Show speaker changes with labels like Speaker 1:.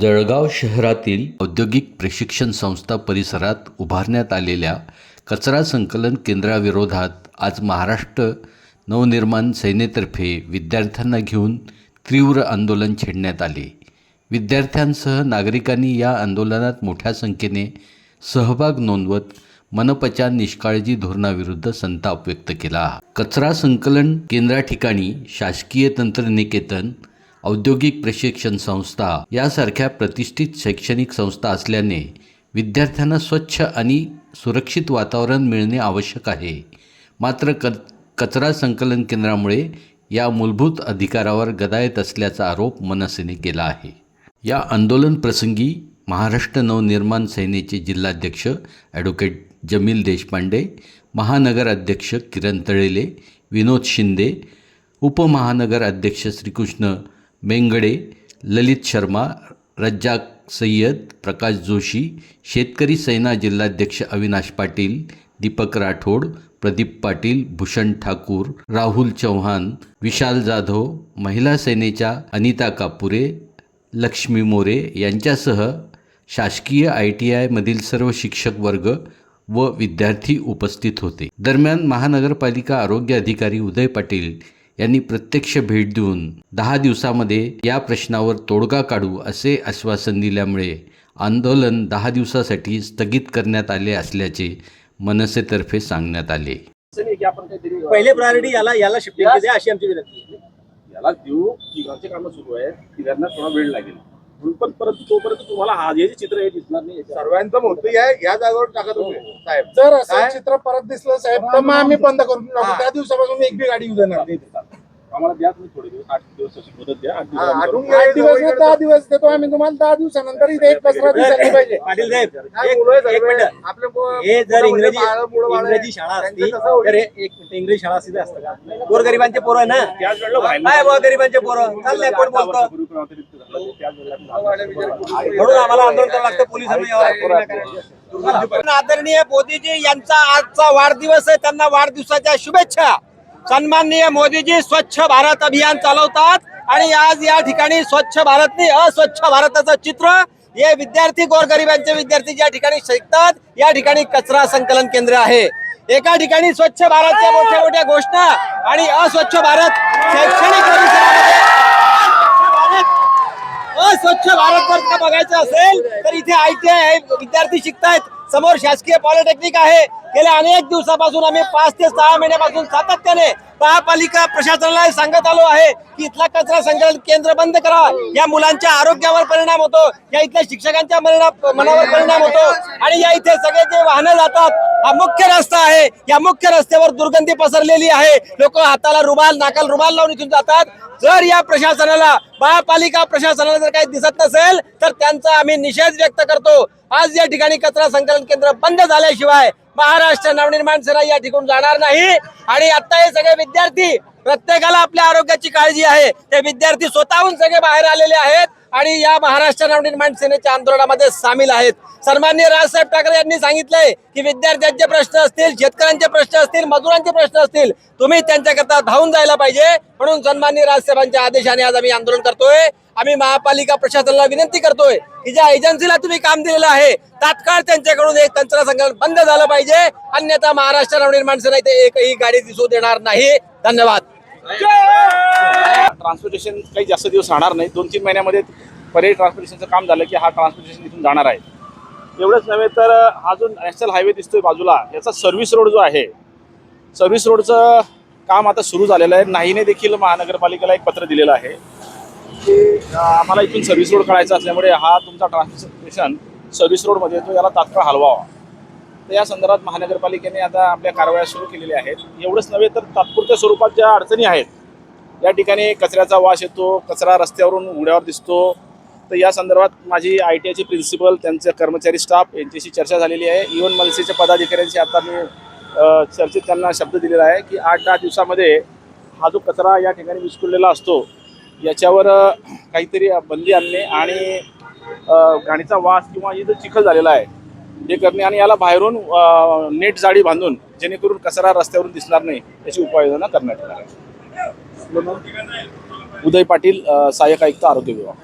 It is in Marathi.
Speaker 1: जळगाव शहरातील औद्योगिक प्रशिक्षण संस्था परिसरात उभारण्यात आलेल्या कचरा संकलन केंद्राविरोधात आज महाराष्ट्र नवनिर्माण सेनेतर्फे विद्यार्थ्यांना घेऊन तीव्र आंदोलन छेडण्यात आले. विद्यार्थ्यांसह नागरिकांनी या आंदोलनात मोठ्या संख्येने सहभाग नोंदवत मनपच्या निष्काळजी धोरणाविरुद्ध संताप व्यक्त केला. कचरा संकलन केंद्राठिकाणी शासकीय तंत्रनिकेतन औद्योगिक प्रशिक्षण संस्था यासारख्या प्रतिष्ठित शैक्षणिक संस्था असल्याने विद्यार्थ्यांना स्वच्छ आणि सुरक्षित वातावरण मिळणे आवश्यक आहे. मात्र क कचरा संकलन केंद्रामुळे या मूलभूत अधिकारावर गदा येत असल्याचा आरोप मनसेने केला आहे. या आंदोलन प्रसंगी महाराष्ट्र नवनिर्माण सेनेचे जिल्हाध्यक्ष ॲडव्होकेट जमील देशपांडे महानगर अध्यक्ष किरण तळेले विनोद शिंदे उपमहानगर अध्यक्ष श्रीकृष्ण मेंगडे ललित शर्मा रज्जाक सय्यद प्रकाश जोशी शेतकरी सेना जिल्हाध्यक्ष अविनाश पाटील दीपक राठोड प्रदीप पाटील भूषण ठाकूर राहुल चव्हाण विशाल जाधव महिला सेनेच्या अनिता कापुरे लक्ष्मी मोरे यांच्यासह शासकीय आय टी आयमधील सर्व शिक्षक वर्ग व विद्यार्थी उपस्थित होते. दरम्यान महानगरपालिका आरोग्य अधिकारी उदय पाटील यांनी प्रत्यक्ष भेट देऊन दहा दिवसामध्ये या प्रश्नावर तोडगा काढू असे आश्वासन दिल्यामुळे आंदोलन दहा दिवसासाठी स्थगित करण्यात आले असल्याचे मनसेतर्फे सांगण्यात आले.
Speaker 2: पहिले प्रायोरिटी याला याला शिफ्टिंग द्या अशी आमची विनंती आहे.
Speaker 3: याला देऊ तिघांचे कामं सुरू आहेत तिघांना थोडा वेळ लागेल. म्हणून पण परत तोपर्यंत तुम्हाला हा हे जे चित्र हे दिसणार नाही.
Speaker 4: सर्वांचं मोठं आहे या जागेवर टाका तुम्ही साहेब.
Speaker 5: जर असं? चित्र परत दिसलं साहेब तर मग आम्ही बंद करून त्या दिवसापासून एक बी गाडी येऊ देणार नाही.
Speaker 3: आम्हाला द्या तुम्ही थोडे दिवस आठ दिवस अशी मुदत द्या आठ
Speaker 4: हा,
Speaker 3: दिवसानंतर
Speaker 4: आठवून
Speaker 5: आठ दिवस नाही, दहा दिवस देतो आम्ही तुम्हाला दहा दिवसानंतर इथे एक कचरा दिसायला पाहिजे
Speaker 2: पाटील साहेब एक- एक? मिनिट हे जर इंग्रजी. इंग्रजी शाळा असती? तर हे एक मिनिट इंग्रजी शाळा असती तर असतं का गोरगरिबांचे पोरं आहे ना
Speaker 3: त्याच वेळेला व्हायला
Speaker 2: काय गोरगरिबांचे पोरं चाललंय कोण बोलतं
Speaker 3: झालं, त्याच वेळेला
Speaker 2: म्हणून आम्हाला आंदोलन करावं लागतं पोलिसांनी यावर पण आदरणीय मोदीजी यांचा आजचा वाढदिवस आहे त्यांना वाढदिवसाच्या शुभेच्छा सन्माननीय मोदीजी स्वच्छ भारत अभियान चालवतात. आणि आज या ठिकाणी स्वच्छ भारतनी अस्वच्छ भारताचं चित्र. हे विद्यार्थी गोरगरिबांचे विद्यार्थी ज्या ठिकाणी शिकतात या ठिकाणी कचरा संकलन केंद्र आहे. एका ठिकाणी स्वच्छ भारतच्या मोठ्या मोठ्या घोषणा आणि अस्वच्छ भारत शैक्षणिक अस्वच्छ भारत जर का बघायचं असेल तर इथे आय टी आय विद्यार्थी शिकतायत. समोर शासकीय पॉलिटेक्निक आहे. गेल्या अनेक दिवसापासून आम्ही पाच ते सहा महिन्यापासून सातत्याने महापालिका प्रशासनाला सांगत आलो आहे की इथला कचरा संकलन केंद्र बंद करा. या मुलांच्या आरोग्यावर परिणाम होतो. या इथल्या शिक्षकांच्या मनावर परिणाम होतो. आणि या इथे सगळे जे वाहनं जातात हा मुख्य रस्ता आहे. या मुख्य रस्त्यावर दुर्गंधी पसरलेली आहे. लोक हाताला रुमाल नाकाला रुमाल लावून इथून जातात. जर या प्रशासनाला महापालिका प्रशासनाला जर काही दिसत नसेल तर त्यांचा आम्ही निषेध व्यक्त करतो. आज या ठिकाणी कचरा संकलन केंद्र बंद झाल्याशिवाय महाराष्ट्र नवनिर्माण सेना या ठिकाणी जाणार नाही. आणि आता हे सगळे विद्यार्थी प्रत्येकाला आपल्या आरोग्याची काळजी आहे. ते विद्यार्थी स्वतःहून सगळे बाहेर आलेले आहेत आणि या महाराष्ट्र नवनिर्माण सेनेच्या आंदोलनामध्ये सामील आहेत. सन्मान्य राजसाहेब ठाकरे यांनी सांगितलंय की विद्यार्थ्यांचे प्रश्न असतील शेतकऱ्यांचे प्रश्न असतील मजुरांचे प्रश्न असतील तुम्ही त्यांच्याकरता धावून जायला पाहिजे. म्हणून सन्मान्य राजसाहेबांच्या आदेशाने आज आम्ही आंदोलन करतोय. आम्ही महापालिका प्रशासनाला विनंती करतोय की ज्या एजन्सीला तुम्ही काम दिलेलं आहे. तात्काळ त्यांच्याकडून एक तंत्र संकलन बंद झालं पाहिजे. अन्यथा महाराष्ट्र नवनिर्माण सेना इथे एकही गाडी दिसू देणार नाही. धन्यवाद.
Speaker 3: ट्रान्सपोर्टेशन काही जास्त दिवस राहणार नाही. दोन तीन महिन्यामध्ये पर्यायी ट्रान्सपोर्टेशनचं काम झालं की हा ट्रान्सपोर्टेशन इथून जाणार आहे. एवढंच नव्हे तर हा जो नॅशनल हायवे दिसतोय बाजूला. याचा सर्व्हिस रोड जो आहे सर्व्हिस रोडचं काम आता सुरू झालेलं आहे. नाहीने देखील महानगरपालिकेला एक पत्र दिलेलं आहे. की आम्हाला इथून सर्व्हिस रोड काढायचा असल्यामुळे हा तुमचा ट्रान्सपोर्टेशन सर्व्हिस रोडमध्ये येतो याला तात्काळ हलवावा. तर या संदर्भात महानगरपालिकेने आता आपल्या कारवाया सुरू केलेल्या आहेत. एवढंच नव्हे तर तात्पुरत्या स्वरूपात ज्या अडचणी आहेत या ठिकाणी कचऱ्याचा वास येतो कचरा रस्त्यावरून उघड्यावर दिसतो. तर या संदर्भात माझी आय टी आयची प्रिन्सिपल त्यांचे कर्मचारी स्टाफ यांच्याशी चर्चा झालेली आहे. इवन मनसेच्या पदाधिकाऱ्यांशी आता मी चर्चेत त्यांना शब्द दिलेला आहे की आठ दहा दिवसामध्ये हा जो कचरा या ठिकाणी विस्कुरलेला असतो याच्यावर काहीतरी बंदी आणणे आणि घाणीचा वास किंवा इथं चिखल झालेला आहे हे करणे आणि याला बाहेरून नेट जाळी बांधून जेणेकरून कचरा रस्त्यावरून दिसणार नाही याची उपाययोजना करण्यात येणार आहे. उदय पाटील सहाय्यक आयुक्त आरोग्य विभाग.